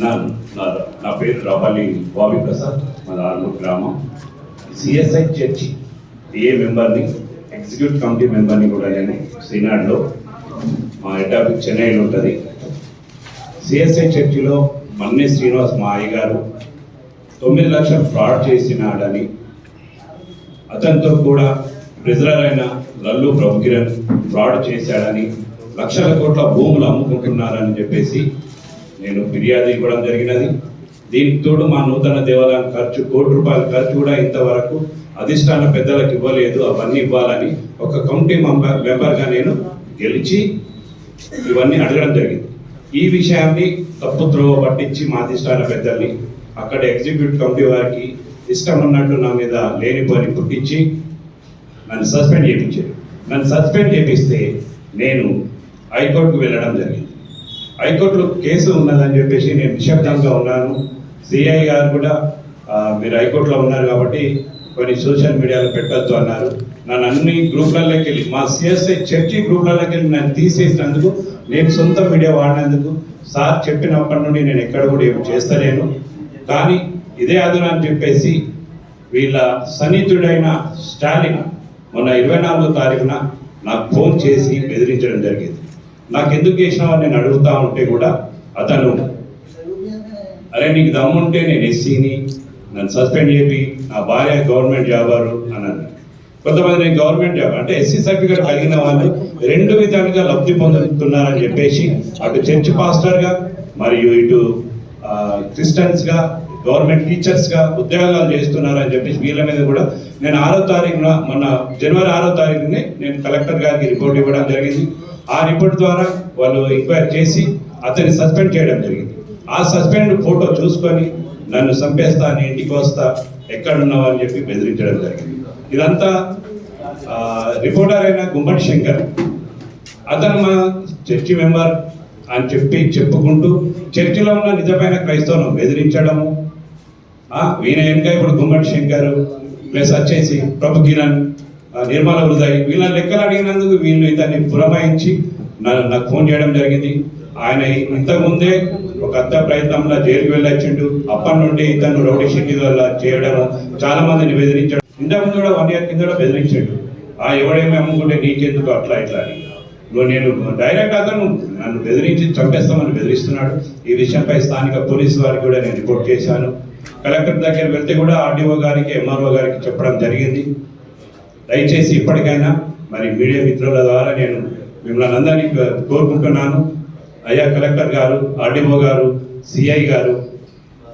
నా నా- పేరు రాపాలి బాబీ ప్రసాద్ మాది ఆర్మూర్ గ్రామం. సిఎస్ఐ చర్చి ఏ మెంబర్ని ఎగ్జిక్యూటివ్ కమిటీ మెంబర్ని కూడా నేను శ్రీనాడులో. మా హెడ్ ఆఫీస్ చెన్నైలో ఉంటుంది. సిఎస్ఐ చర్చిలో మన్నే శ్రీనివాస్ మా అయ్యగారు తొమ్మిది లక్షలు ఫ్రాడ్ చేసినాడని. అతనితో కూడా ప్రెజరర్ అయిన లల్లు ప్రభుకిరణ్ ఫ్రాడ్ చేశాడని లక్షల కోట్ల భూములు అమ్ముకుంటున్నారని చెప్పేసి నేను ఫిర్యాదు ఇవ్వడం జరిగినది. దీనికి తోడు మా నూతన దేవాలయం ఖర్చు కోటి రూపాయల ఖర్చు కూడా ఇంతవరకు అధిష్టాన పెద్దలకు ఇవ్వలేదు. అవన్నీ ఇవ్వాలని ఒక కమిటీ మెంబర్ మెంబర్గా నేను గెలిచి ఇవన్నీ అడగడం జరిగింది. ఈ విషయాన్ని తప్పు త్రోవ పట్టించి మా అధిష్టాన పెద్దల్ని అక్కడ ఎగ్జిక్యూట్ కమిటీ వారికి ఇష్టం ఉన్నట్టు నా మీద లేని పని పుట్టించి నన్ను సస్పెండ్ చేయించారు. నన్ను సస్పెండ్ చేపిస్తే నేను హైకోర్టుకు వెళ్ళడం జరిగింది. హైకోర్టులో కేసు ఉన్నదని చెప్పేసి నేను నిశ్శబ్దంగా ఉన్నాను. సిఐ గారు కూడా మీరు హైకోర్టులో ఉన్నారు కాబట్టి కొన్ని సోషల్ మీడియాలో పెట్టొద్దు అన్నారు. నన్ను అన్ని గ్రూప్లలోకి వెళ్ళి మా సిఎస్ఐ చర్చి గ్రూప్లలోకి వెళ్ళి నన్ను తీసేసినందుకు నేను సొంత మీడియా వాడినందుకు సార్ చెప్పినప్పటి నుండి నేను ఎక్కడ కూడా ఏమి చేస్తలేను. కానీ ఇదే అదును అని చెప్పేసి వీళ్ళ సన్నిహితుడైన స్టాలిన్ మొన్న ఇరవై నాలుగో తారీఖున నాకు ఫోన్ చేసి బెదిరించడం జరిగింది. నాకు ఎందుకు చేసినావని నేను అడుగుతా ఉంటే కూడా అతను అరే నీకు దమ్ముంటే నేను ఎస్సీని నన్ను సస్పెండ్ చేపి నా భార్య గవర్నమెంట్ జాబారు అని అన్నాడు. కొంతమంది నేను గవర్నమెంట్ జాబ్ అంటే ఎస్సీ సర్టిఫికేట్ కలిగిన వాళ్ళు రెండు విధాలుగా లబ్ధి పొందుతున్నారని చెప్పేసి అటు చర్చ్ పాస్టర్గా మరియు ఇటు క్రిస్టియన్స్గా గవర్నమెంట్ టీచర్స్గా ఉద్యోగాలు చేస్తున్నారని చెప్పేసి వీళ్ళ మీద కూడా నేను ఆరో తారీఖున మొన్న జనవరి ఆరో తారీఖునే నేను కలెక్టర్ గారికి రిపోర్ట్ ఇవ్వడం జరిగింది. ఆ రిపోర్ట్ ద్వారా వాళ్ళు ఎంక్వైరీ చేసి అతన్ని సస్పెండ్ చేయడం జరిగింది. ఆ సస్పెండ్ ఫోటో చూసుకొని నన్ను చంపేస్తా అని ఇంటికి వస్తా ఎక్కడున్నావు అని చెప్పి బెదిరించడం జరిగింది. ఇదంతా రిపోర్టర్ అయిన గుమ్మడి శంకర్. అతను మా చర్చి మెంబర్ అని చెప్పి చెప్పుకుంటూ చర్చిలో ఉన్న నిజమైన క్రైస్తవులను బెదిరించడము. వీణ వెనుక ఇప్పుడు గుమ్మడి శంకర్ ప్లస్ వచ్చేసి ప్రభు కిరణ్ ఆ, నిర్మల వీళ్ళ లెక్కలు అడిగినందుకు వీళ్ళు దాన్ని పురమాయించి నాకు ఫోన్ చేయడం జరిగింది. ఆయన ఇంతకుముందే ఒక అత్త ప్రయత్నంలో జైలుకి వెళ్ళొచ్చిండు. అప్పటి నుండి ఇతను రౌడీ షెట్టి వల్ల చేయడము చాలా మందిని బెదిరించాడు ఇంతకుముందు కూడా వన్ ఇయర్ కింద కూడా బెదిరించాడు. ఆ ఎవడేమి అమ్ముకుంటే నీకెందుకు అట్లా ఇట్లా అని. నేను డైరెక్ట్ అతను నన్ను బెదిరించి చంపేస్తామని బెదిరిస్తున్నాడు. ఈ విషయంపై స్థానిక పోలీసు వారికి కూడా నేను రిపోర్ట్ చేశాను. కలెక్టర్ దగ్గర వెళ్తే కూడా ఆర్డీఓ గారికి ఎంఆర్ఓ గారికి చెప్పడం జరిగింది. దయచేసి ఇప్పటికైనా మరి మీడియా మిత్రుల ద్వారా నేను మిమ్మల్ని అందరినీ కోరుకుంటున్నాను. అయ్యా కలెక్టర్ గారు ఆర్డీఓ గారు సిఐ గారు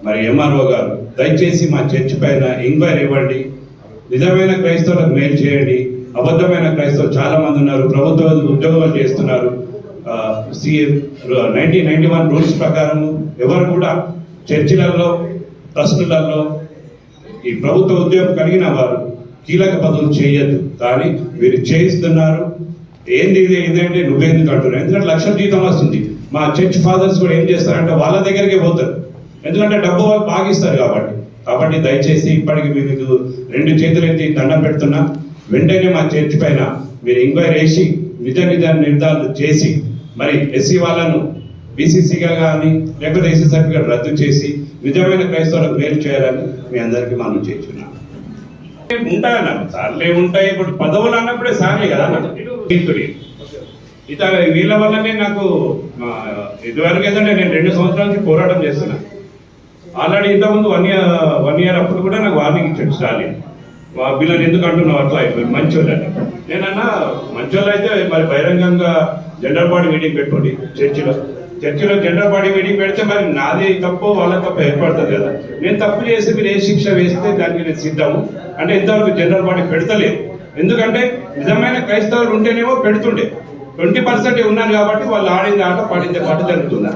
మరి ఎంఆర్ఓ గారు దయచేసి మా చర్చి పైన ఎంక్వైరీ ఇవ్వండి. నిజమైన క్రైస్తవులకు మేలు చేయండి. అబద్ధమైన క్రైస్తవులు చాలామంది ఉన్నారు. ప్రభుత్వ ఉద్యోగాలు చేస్తున్నారు. నైన్టీన్ నైన్టీ వన్ రూల్స్ ప్రకారం ఎవరు కూడా చర్చిలలో ట్రస్టులలో ఈ ప్రభుత్వ ఉద్యోగం కలిగిన వారు కీలక పదవులు చేయొద్దు. కానీ మీరు చేయిస్తున్నారు. ఏంది ఇది? ఇదేంటి? నువ్వేందుకు అంటున్నావు? ఎందుకంటే లక్షల జీతం వస్తుంది. మా చర్చ్ ఫాదర్స్ కూడా ఏం చేస్తారంటే వాళ్ళ దగ్గరికి పోతారు. ఎందుకంటే డబ్బు వాళ్ళు బాగిస్తారు కాబట్టి. కాబట్టి దయచేసి ఇప్పటికి మీకు రెండు చేతులు ఎత్తి దండం పెడుతున్నా. వెంటనే మా చర్చ్ పైన మీరు ఎంక్వైరీ చేసి నిజ నిజ నిర్ధారణ చేసి మరి ఎస్సీ వాళ్ళను బీసీసీగా కానీ లేకపోతే ఎస్సీ సర్టిఫికేట్ రద్దు చేసి నిజమైన క్రైస్తవులకు మేలు చేయాలని మీ అందరికీ మనం చేస్తున్నాం ఉంటాయి అన్న సార్లే ఉంటాయి ఇప్పుడు పదవులు అన్నప్పుడే సార్లే కదా అన్న కీర్తుడి ఇత వీళ్ళ వల్లనే నాకు ఇదివరకు ఏంటంటే నేను రెండు సంవత్సరాల నుంచి పోరాటం చేస్తున్నా. ఆల్రెడీ ఇంతకుముందు వన్ ఇయర్ వన్ ఇయర్ అప్పుడు కూడా నాకు వార్నింగ్ ఇచ్చాడు స్టాలిన్. వీళ్ళని ఎందుకు అంటున్నావు? అట్లా అయిపోయి మంచోళ్ళని నేనన్నా మంచోళ్ళు అయితే మరి బహిరంగంగా జెండర్ బాడీ మీటింగ్ పెట్టుకోండి చర్చిలో. చర్చిలో జెండా బాడీ మీటింగ్ పెడితే మరి నాది తప్పు వాళ్ళ తప్పు ఏర్పడుతుంది కదా. నేను తప్పు చేసి మీరు ఏ శిక్ష వేస్తే దానికి నేను సిద్ధము. అంటే ఇంతవరకు జనరల్ బాడీ పెడతలేదు. ఎందుకంటే నిజమైన క్రైస్తవులు ఉంటేనేమో పెడుతుండే. ట్వంటీ పర్సెంట్ ఉన్నారు కాబట్టి వాళ్ళు ఆడింది ఆట పాడిందే పాట జరుగుతుంది